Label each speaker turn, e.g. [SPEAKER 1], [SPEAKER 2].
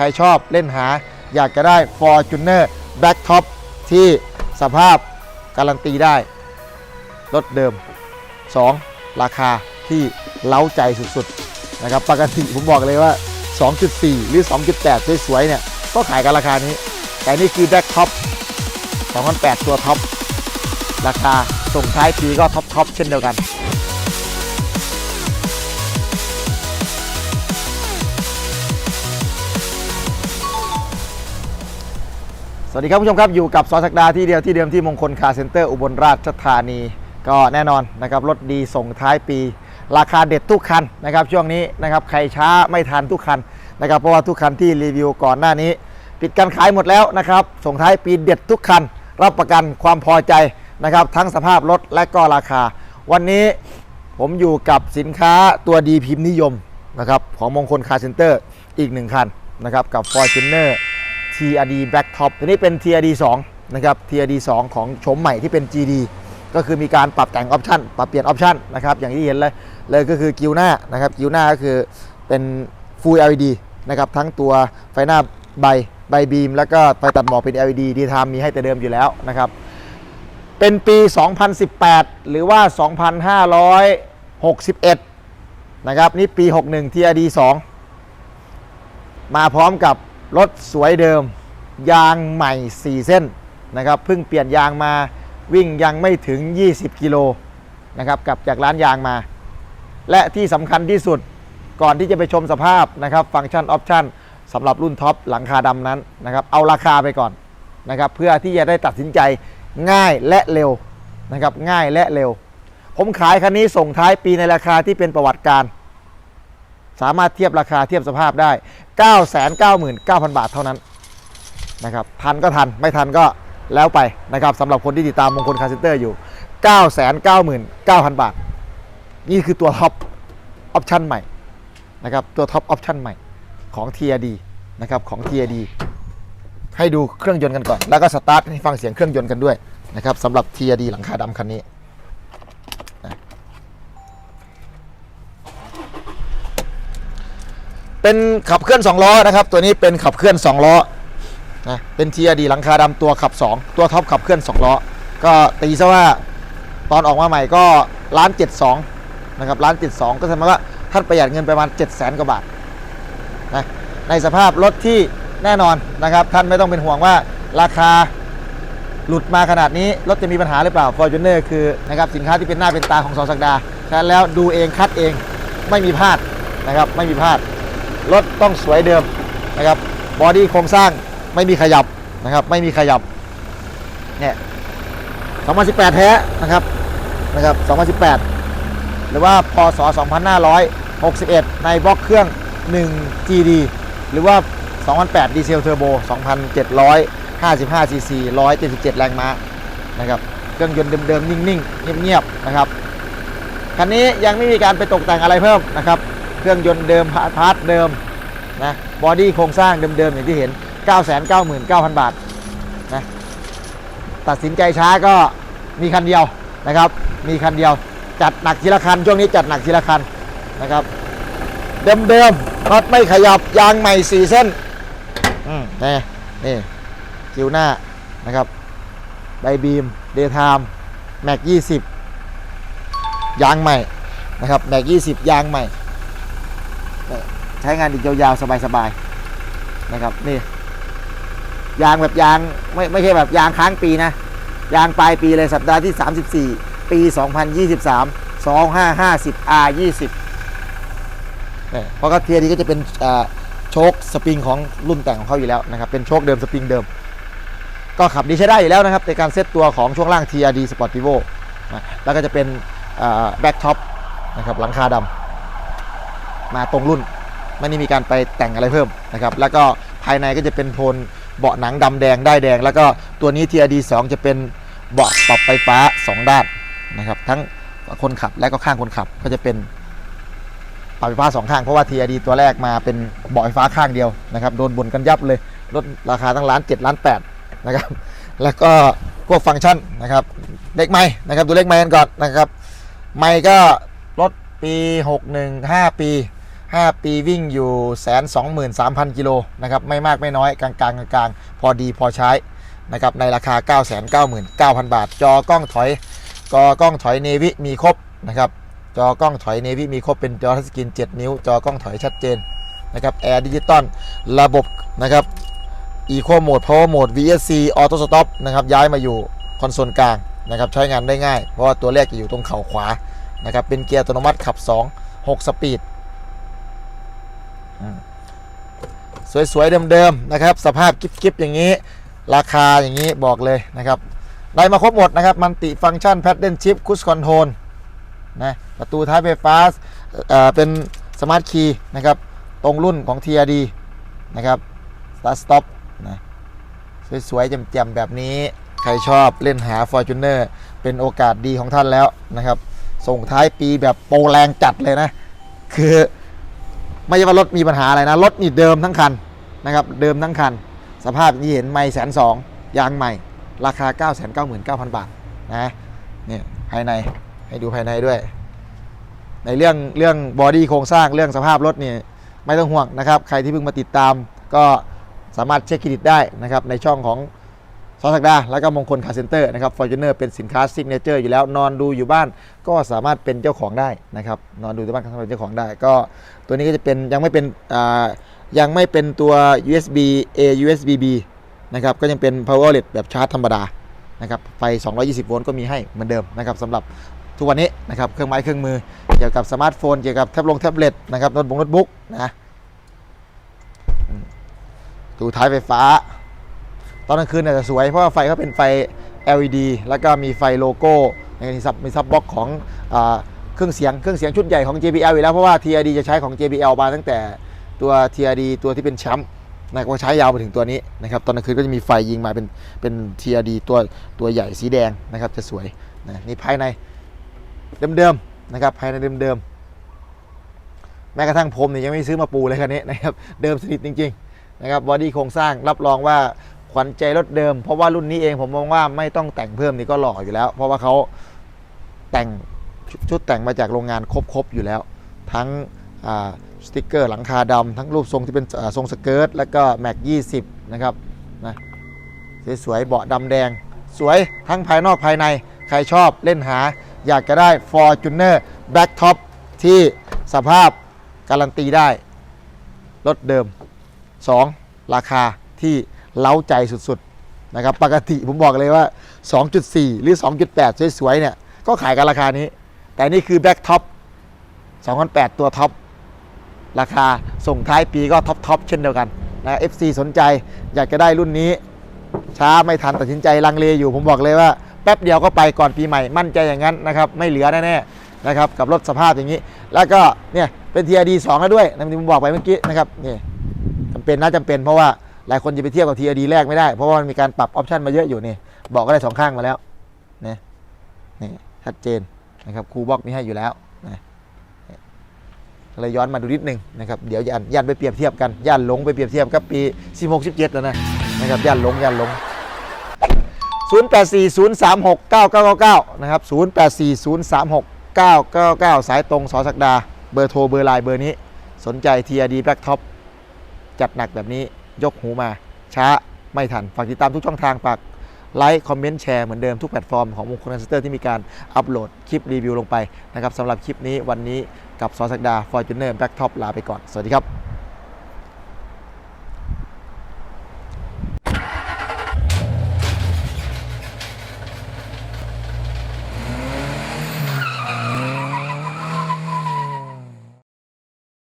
[SPEAKER 1] ครชอบเล่นหา อยากจะได้ Fortuner Black Top ที่สภาพการันตีได้ รถเดิม 2. ราคาที่เล้าใจสุดๆนะครับปกติผมบอกเลยว่า 2.4 หรือ 2.8 สวยๆเนี่ยก็ขายกันราคานี้ แต่นี่คือ Black Top 2008 ตัวท็อปราคาส่งท้ายปีก็ท็อปท็อปเช่นเดียวกัน สวัสดีครับผู้ชมครับ อยู่กับซอสักดาที่เดียวที่เดิมที่มงคลคาร์เซ็นเตอร์อุบลราชธานี ก็แน่นอนนะครับรถดีส่งท้ายปี ราคาเด็ดทุกคันนะครับช่วงนี้นะครับใครช้าไม่ทันทุกคันนะครับเพราะว่าทุกคันที่รีวิวก่อนหน้านี้ ปิดการขายหมดแล้วนะครับส่งท้ายปีเด็ดทุกคัน รับประกันความพอใจนะครับทั้งสภาพรถและก็ราคา วันนี้ผมอยู่กับสินค้าตัวดีพิมพ์นิยมนะครับของมงคลคาร์เซ็นเตอร์อีกหนึ่งคันนะครับกับ Fortuner TRD Black Top ตัวนี้เป็น TRD 2นะครับ TRD 2ของโฉมใหม่ที่เป็น GD ก็คือมีการปรับแต่งออปชันปรับเปลี่ยนออปชันนะครับอย่างที่เห็นเลยเลยก็คือกิวหน้านะครับกิวหน้าก็คือเป็น Full LED นะครับทั้งตัวไฟหน้าใบใบบีม แล้วก็ไฟตัดหมอกเป็น LED ดีทามมีให้แต่เดิมอยู่แล้วนะครับเป็นปี 2018 หรือว่า 2561 นะครับนี่ปี 61 TRD 2มาพร้อมกับ รถสวยเดิม ยางใหม่ 4 เส้นนะครับเพิ่งเปลี่ยนยางมาวิ่งยังไม่ถึง 20 กิโลนะครับกลับจากร้านยางมา และที่สำคัญที่สุดก่อนที่จะไปชมสภาพนะครับฟังก์ชันออปชันสำหรับรุ่นท็อปหลังคาดำนั้นนะครับเอาราคาไปก่อนนะครับเพื่อที่จะได้ตัดสินใจง่ายและเร็วนะครับง่ายและเร็ว ผมขายคันนี้ส่งท้ายปีในราคาที่เป็นประวัติการ สามารถเทียบราคาเทียบสภาพได้ 999,000 บาทเท่านั้นนะครับทันก็ทันไม่ทันก็แล้วไปนะครับสำหรับคนที่ติดตามมงคลคาร์เซนเตอร์อยู่ 999,000 บาท นี่คือตัวท็อปออปชันใหม่นะครับตัวท็อปออปชันใหม่ของ TRD นะครับของ TRD ให้ดูเครื่องยนต์กันก่อน แล้วก็สตาร์ทให้ฟังเสียงเครื่องยนต์กันด้วยนะครับสำหรับ TRD หลังคาดำคันนี้ เป็นขับเคลื่อน2ล้อนะครับ ตัวนี้เป็นขับเคลื่อน2ล้อนะเป็น TRD หลังคาดำตัวขับ 2 ตัวท็อปขับเคลื่อน2ล้อก็ตีซะว่าตอนออกมาใหม่ก็ล้านเจ็ดสองนะครับล้านเจ็ดสองก็แสดงว่าท่านประหยัดเงินไปประมาณ7 0 0 0 0 0กว่าบาทนะในสภาพรถที่แน่นอนนะครับ ท่านไม่ต้องเป็นห่วงว่าราคาหลุดมาขนาดนี้ รถจะมีปัญหาหรือเปล่า Fortuner คือนะครับสินค้าที่เป็นหน้าเป็นตาของสองสักดาฉะนั้นแล้วดูเองคัดเองไม่มีพลาดนะครับไม่มีพลาด รถต้องสวยเดิมนะครับบอดี้โครงสร้างไม่มีขยับนะครับไม่มีขยับเนี่ย2018 แท้นะครับนะครับ 2018 หรือว่าพศ 2561 ในบล็อกเครื่อง 1 GD หรือว่า 2008 ดีเซลเทอร์โบ 2,755 ซีซี 177 แรงม้านะครับ เครื่องยนต์เดิมๆ นิ่งๆ เงียบๆ นะครับ คันนี้ยังไม่มีการไปตกแต่งอะไรเพิ่มนะครับ เครื่องยนต์เดิมพาร์ทเดิมนะบอดี้โครงสร้างเดิมๆอย่างที่เห็น 999,000 บาทนะตัดสินใจช้าก็มีคันเดียวนะครับ มีคันเดียวจัดหนักทีละคัน ช่วงนี้จัดหนักทีละคันนะครับ เดิมๆรถไม่ขยับยางใหม่4เส้นอืมนี่นี่คิวหน้านะครับใบบีมเดย์ไทม์แม็ก20ยางใหม่นะครับแม็ก20ยางใหม่ ใช้งานอีกยาวๆสบายๆนะครับนี่ยางแบบยางไม่ไม่ใช่แบบยางค้างปีนะ ยางปลายปีเลยสัปดาห์ที่ 34 ปี 2023 2550 R 20เนี่ยเพราะก็เทียดีก็จะเป็นโชคสปริงของรุ่นแต่งของเขาอยู่แล้วนะครับ เป็นโชคเดิมสปริงเดิม ก็ขับดีใช้ได้อยู่แล้วนะครับ ในการเซตตัวของช่วงล่าง TRD Sportivo นะแล้วก็จะเป็นแบ็กท็อปนะครับหลังคาดำมาตรงรุ่น ไม่ได้มีการไปแต่งอะไรเพิ่มนะครับแล้วก็ภายในก็จะเป็นโทนเบาะหนังดำแดงได้แดง แล้วก็ตัวนี้ TRD 2 จะเป็นเบาะปรับไฟฟ้า 2 ด้านนะครับทั้งคนขับและก็ข้างคนขับก็จะเป็นปรับไฟฟ้าสองข้างเพราะว่า TRD ตัวแรกมาเป็นเบาะไฟฟ้าข้างเดียวนะครับโดนบ่นกันยับเลยรถราคาตั้งล้าน7ล้าน8นะครับแล้วก็พวกฟังก์ชันนะครับเล็กไม้นะครับดูเล็กไม้กันก่อนนะครับไม้ก็รถปี 61 5 ปี 5 ปีวิ่งอยู่แสนสองหมื่นสามพันกิโลนะครับไม่มากไม่น้อยกลางๆกลางๆ พอดีพอใช้นะครับในราคา 9 9 9 0 0 0 บาท จอกล้องถอยจอกล้องถอยเนวิมีครบนะครับจอกล้องถอยเนวิมีครบเป็นจอทัชสกรีน7 นิ้ว จอกล้องถอยชัดเจนนะครับแอร์ดิจิตอลระบบนะครับ Eco Mode Power Mode VSC Auto Stop นะครับย้ายมาอยู่คอนโซลกลางนะครับใช้งานได้ง่าย เพราะว่าตัวแรกจะอยู่ตรงเข่าขวานะครับเป็นเกียร์อัตโนมัติขับ 2 6 สปีด สวยๆ เดิมๆ นะครับ สภาพกิ๊บๆ อย่างนี้ ราคาอย่างนี้บอกเลยนะครับได้มาครบหมดนะครับ มันติฟังก์ชันแพดเดิลชิปคุชคอนโทรลนะประตูท้ายไฟฟ้าเอ่อเป็นสมาร์ทคีย์นะครับ ตรงรุ่นของ TRD นะครับ Start Stop นะสวยๆแจ่มๆ แบบนี้ ใครชอบเล่นหา Fortuner เป็นโอกาสดีของท่านแล้วนะครับ ส่งท้ายปีแบบโปรแรงจัดเลยนะ คือ ไม่ใช่ว่ารถมีปัญหาอะไรนะ รถนี่เดิมทั้งคันนะครับ เดิมทั้งคัน สภาพที่เห็นไม่แสนสองยางใหม่ ราคา 9 9 9 0 0 0 บาทนะเนี่ยภายในให้ดูภายในด้วย ในเรื่องเรื่องบอดี้โครงสร้างเรื่องสภาพรถนี่ไม่ต้องห่วงนะครับ ใครที่เพิ่งมาติดตามก็สามารถเช็คเครดิตได้นะครับในช่องของ ซอสักดาแล้วก็มงคลคาร์เซ็นเตอร์นะครับฟอร์จูเนอร์เป็นสินค้าซิกเนเจอร์อยู่แล้วนอนดูอยู่บ้านก็สามารถเป็นเจ้าของได้นะครับนอนดูที่บ้านก็สามารถเป็นเจ้าของได้ ก็ตัวนี้ก็จะเป็นยังไม่เป็นอ่ายังไม่เป็นตัว USB A USB B นะครับก็ยังเป็น power outlet แบบชาร์จธรรมดานะครับไฟ 220 โวลต์ก็มีให้เหมือนเดิมนะครับสำหรับทุกวันนี้นะครับเครื่องไม้เครื่องมือเกี่ยวกับสมาร์ทโฟนเกี่ยวกับแท็บลงแท็บเล็ตนะครับโน้ตบุ๊กโน้ตบุ๊กนะอืมดูท้ายไฟฟ้า ตอนกลางคืนเนี่ยจะสวยเพราะว่าไฟเขาเป็นไฟ LED แล้วก็มีไฟโลโก้มีซับมีซับบล็อกของอเครื่องเสียงเครื่องเสียงชุดใหญ่ของ JBL อยู่แล้วเพราะว่า TRD จะใช้ของ JBL มาตั้งแต่ตัว TRD ตัวที่เป็นแชมป์นะก็ใช้ยาวมาถึงตัวนี้นะครับตอนกลางคืนก็จะมีไฟยิงมาเป็นเป็น TRD ตัวตัวใหญ่สีแดงนะครับจะสวยนะนี่ภายในเดิมๆนะครับภายในเดิมๆแม้กระทั่งผมเนี่ยยังไม่ซื้อมาปูเลยคันนี้นะครับเดิมสนิทจริง ๆ นะครับบอดี้โครงสร้างรับรองว่า ขวัญใจรถเดิม เพราะว่ารุ่นนี้เองผมมองว่าไม่ต้องแต่งเพิ่มนี่ก็หล่ออยู่แล้ว เพราะว่าเขาแต่งชุดแต่งมาจากโรงงานครบๆอยู่แล้ว ทั้งสติกเกอร์หลังคาดำทั้งรูปทรงที่เป็นทรงสเกิร์ตแล้วก็แม็ก20 นะครับนะสวยๆเบาะดำแดง สวยทั้งภายนอกภายใน ใครชอบเล่นหา อยากจะได้ Fortuner Black Top ที่สภาพการันตีได้ รถเดิม 2. ราคาที่ เล้าใจสุดๆนะครับปกติผมบอกเลยว่า 2.4 หรือ 2.8 สวยๆเนี่ยก็ขายกันราคานี้ แต่นี่คือแบ็กท็อป2008 ตัวท็อปราคาส่งท้ายปีก็ท็อปทอปเช่นเดียวกันนะ FC สนใจอยากจะได้รุ่นนี้ ช้าไม่ทันตัดสินใจลังเลอยู่ ผมบอกเลยว่า แป๊บเดียวก็ไปก่อนปีใหม่มั่นใจอย่างนั้นนะครับ ไม่เหลือแน่ๆนะครับ กับรถสภาพอย่างนี้ แล้วก็เนี่ยเป็น TRD 2แล้วด้วยนะที่ผมบอกไปเมื่อกี้นะครับนี่จำเป็นนะจำเป็นเพราะว่า หลายคนจะไปเทียบกับ TRD แรกไม่ได้ เพราะว่ามันมีการปรับออปชันมาเยอะอยู่นี่ บอกก็ได้สองข้างมาแล้วนะนี่ชัดเจนนะครับครูบล็อกมีให้อยู่แล้วนะเลยย้อนมาดูนิดนึงนะครับเดี๋ยวยันยันไปเปรียบเทียบกันยันหลงไปเปรียบเทียบกับปี16 17แล้วนะนะครับยันหลงยันหลง 0840369999 นะครับ 0840369999 สายตรงสอสักดา เบอร์โทร เบอร์ไลน์เบอร์นี้ สนใจ TRD Black Top จัดหนักแบบนี้ ยกหูมา ช้าไม่ทัน ฝากติดตามทุกช่องทางฝากไลค์ คอมเมนต์ แชร์ เหมือนเดิมทุกแพลตฟอร์มของมงคลคอนเซนเตอร์ที่มีการอัปโหลดคลิปรีวิวลงไปนะครับสำหรับคลิปนี้วันนี้กับซอสักดาฟอร์จูเนอร์แบ็กท็อปลาไปก่อน สวัสดีครับ